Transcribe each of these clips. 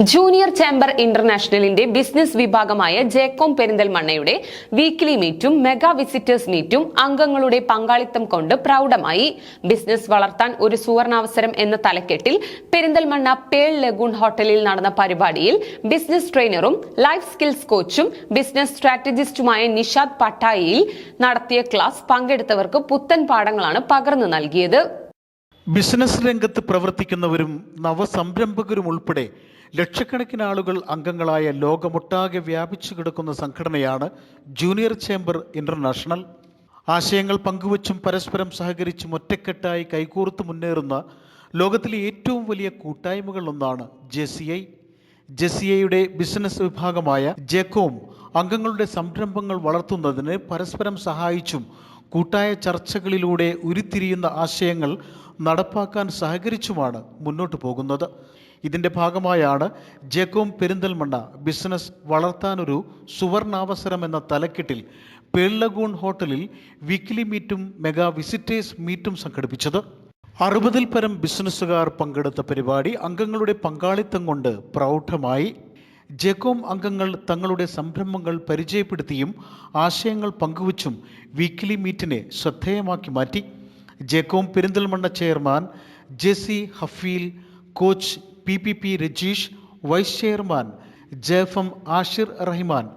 Junior chamber ഇന്റർനാഷണലിന്റെ business വിഭാഗമായ JCOM പെരിന്തൽമണ്ണയുടെ weekly മീറ്റും മെഗാ വിസിറ്റേഴ്സ് മീറ്റും അംഗങ്ങളുടെ പങ്കാളിത്തം കൊണ്ട് പ്രൗഢമായി. ബിസിനസ് വളർത്താൻ ഒരു സുവർണാവസരം എന്ന തലക്കെട്ടിൽ പെരിന്തൽമണ്ണ പേൾ ലഗൂൺ ഹോട്ടലിൽ നടന്ന പരിപാടിയിൽ ബിസിനസ് ട്രെയിനറും ലൈഫ് സ്കിൽസ് കോച്ചും ബിസിനസ് സ്ട്രാറ്റജിസ്റ്റുമായ നിഷാദ് പട്ടായിയിൽ നടത്തിയ ക്ലാസ് പങ്കെടുത്തവർക്ക് പുത്തൻ പാഠങ്ങളാണ് പകർന്നു നൽകിയത്. ബിസിനസ് രംഗത്ത് പ്രവർത്തിക്കുന്നവരും നവസംരംഭകരും ഉൾപ്പെടെ ലക്ഷക്കണക്കിന് ആളുകൾ അംഗങ്ങളായ ലോകമൊട്ടാകെ വ്യാപിച്ചു കിടക്കുന്ന സംഘടനയാണ് ജൂനിയർ ചേംബർ ഇന്റർനാഷണൽ. ആശയങ്ങൾ പങ്കുവച്ചും പരസ്പരം സഹകരിച്ചും ഒറ്റക്കെട്ടായി കൈകോർത്ത് മുന്നേറുന്ന ലോകത്തിലെ ഏറ്റവും വലിയ കൂട്ടായ്മകളിലൊന്നാണ് J C I. J C ഐയുടെ ബിസിനസ് വിഭാഗമായ ജെക്കോം അംഗങ്ങളുടെ സംരംഭങ്ങൾ വളർത്തുന്നതിന് പരസ്പരം സഹായിച്ചും കൂട്ടായ ചർച്ചകളിലൂടെ ഉരുത്തിരിയുന്ന ആശയങ്ങൾ നടപ്പാക്കാൻ സഹകരിച്ചുമാണ് മുന്നോട്ട് പോകുന്നത്. ഇതിന്റെ ഭാഗമായാണ് ജേക്കോം പെരിന്തൽമണ്ണ ബിസിനസ് വളർത്താനൊരു സുവർണാവസരം എന്ന തലക്കെട്ടിൽ പേളഗൂൺ ഹോട്ടലിൽ വീക്ക്ലി മീറ്റും മെഗാ വിസിറ്റേഴ്സ് മീറ്റും സംഘടിപ്പിച്ചത്. അറുപതിൽ പരം ബിസിനസ്സുകാർ പങ്കെടുത്ത പരിപാടി അംഗങ്ങളുടെ പങ്കാളിത്തം കൊണ്ട് പ്രൗഢമായി. ജെക്കോം അംഗങ്ങൾ തങ്ങളുടെ സംരംഭങ്ങൾ പരിചയപ്പെടുത്തിയും ആശയങ്ങൾ പങ്കുവച്ചും വീക്ക്ലി മീറ്റിനെ ശ്രദ്ധേയമാക്കി മാറ്റി. JCOM Perinthalmanna chairman JC Hafeel coach P P P Rajeesh vice chairman JFM Ashir Rahiman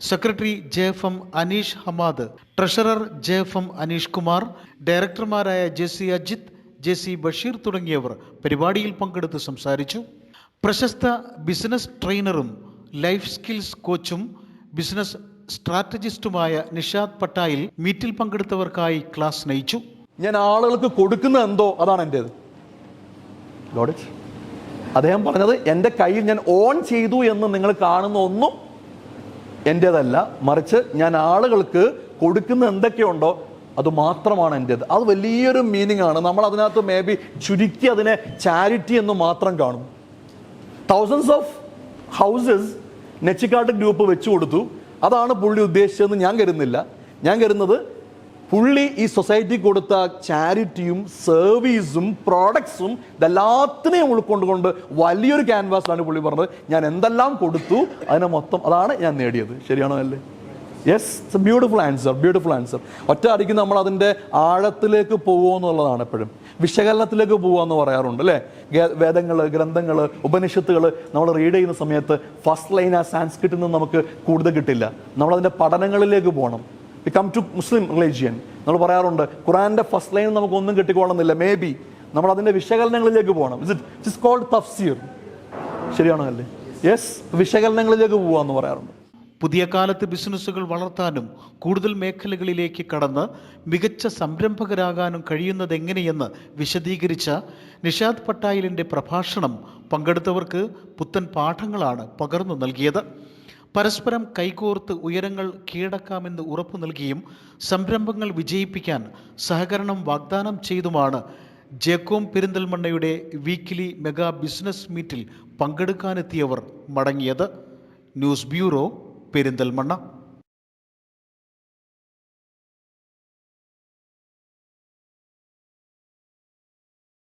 secretary JFM Aneesh Hamad treasurer JFM Aneesh Kumar ഡയറക്ടർമാരായ JC Ajith J C Basheer തുടങ്ങിയവർ പരിപാടിയിൽ പങ്കെടുത്ത് സംസാരിച്ചു. പ്രശസ്ത ബിസിനസ് ട്രെയിനറും ലൈഫ് സ്കിൽസ് കോച്ചും business സ്ട്രാറ്റജിസ്റ്റുമായ നിഷാദ് പട്ടായിൽ മീറ്റിൽ പങ്കെടുത്തവർക്കായി ക്ലാസ് നയിച്ചു. ഞാൻ ആളുകൾക്ക് കൊടുക്കുന്ന എന്തോ അതാണ് എന്റെ? അദ്ദേഹം പറഞ്ഞത് എന്റെ കയ്യിൽ ഞാൻ ഓൺ ചെയ്തു എന്ന് നിങ്ങൾ കാണുന്ന ഒന്നും എന്റേതല്ല മറിച്ച് ഞാൻ ആളുകൾക്ക് കൊടുക്കുന്ന എന്തൊക്കെയുണ്ടോ അത് മാത്രമാണ് എന്റേത് അത് വലിയൊരു മീനിങ് ആണ്. നമ്മൾ അതിനകത്ത് മേ ബി ചുരുക്കി അതിനെ ചാരിറ്റി എന്ന് മാത്രം കാണും. Thousands of houses Nechikkat group വെച്ചു കൊടുത്തു. അതാണ് പുള്ളി ഉദ്ദേശിച്ചതെന്ന് ഞാൻ കരുതുന്നില്ല. ഞാൻ കരുതുന്നത് പുള്ളി ഈ സൊസൈറ്റി കൊടുത്ത ചാരിറ്റിയും സർവീസും പ്രോഡക്ട്സും ഇതെല്ലാത്തിനെയും ഉൾക്കൊണ്ടുകൊണ്ട് വലിയൊരു ക്യാൻവാസിലാണ് പുള്ളി പറഞ്ഞത്. ഞാൻ എന്തെല്ലാം കൊടുത്തു അതിനെ മൊത്തം അതാണ് ഞാൻ നേടിയത്. ശരിയാണോ അല്ലേ? Yes it's beautiful answer beautiful answer ഒറ്റ അടിക്ക് നമ്മൾ അതിന്റെ ആഴത്തിലേക്ക് പോകുമോ എന്നുള്ളതാണ് എപ്പോഴും. വിശകലനത്തിലേക്ക് പോകുക എന്ന് പറയാറുണ്ട് അല്ലേ? വേദങ്ങൾ ഗ്രന്ഥങ്ങൾ ഉപനിഷത്തുകൾ നമ്മൾ റീഡ് ചെയ്യുന്ന സമയത്ത് ഫസ്റ്റ് ലൈൻ ആ സാൻസ്ക്രിറ്റിൽ നിന്ന് നമുക്ക് കൂടുതൽ കിട്ടില്ല. നമ്മളതിന്റെ പഠനങ്ങളിലേക്ക് പോകണം. We come to Muslim religion നമ്മൾ പറയാറുണ്ട് ഖുറാന്റെ ഫസ്റ്റ് ലൈൻ നമുക്കൊന്നും കിട്ടിക്കോളുന്നില്ല മേ ബി നമ്മൾ അതിന്റെ വിശകലനങ്ങളിലേക്ക് പോകണം. ഇറ്റ് ഇറ്റ്സ് കോൾഡ് തഫ്സീർ ശരിയാണോ അല്ലേ? യെസ് വിശകലനങ്ങളിലേക്ക് പോവുക എന്ന് പറയാറുണ്ട്. പുതിയ കാലത്ത് ബിസിനസ്സുകൾ വളർത്താനും കൂടുതൽ മേഖലകളിലേക്ക് കടന്ന് മികച്ച സംരംഭകരാകാനും കഴിയുന്നത് എങ്ങനെയെന്ന് വിശദീകരിച്ച നിഷാദ് പട്ടായിലിന്റെ പ്രഭാഷണം പങ്കെടുത്തവർക്ക് പുത്തൻ പാഠങ്ങളാണ് പകർന്നു നൽകിയത്. പരസ്പരം കൈകോർത്ത് ഉയരങ്ങൾ കീഴടക്കാമെന്ന് ഉറപ്പു നൽകിയും സംരംഭങ്ങൾ വിജയിപ്പിക്കാൻ സഹകരണം വാഗ്ദാനം ചെയ്തുമാണ് ജേക്കോം പെരിന്തൽമണ്ണയുടെ വീക്കിലി മെഗാ ബിസിനസ് മീറ്റിൽ പങ്കെടുക്കാനെത്തിയവർ മടങ്ങിയത്. News bureau Perinthalmanna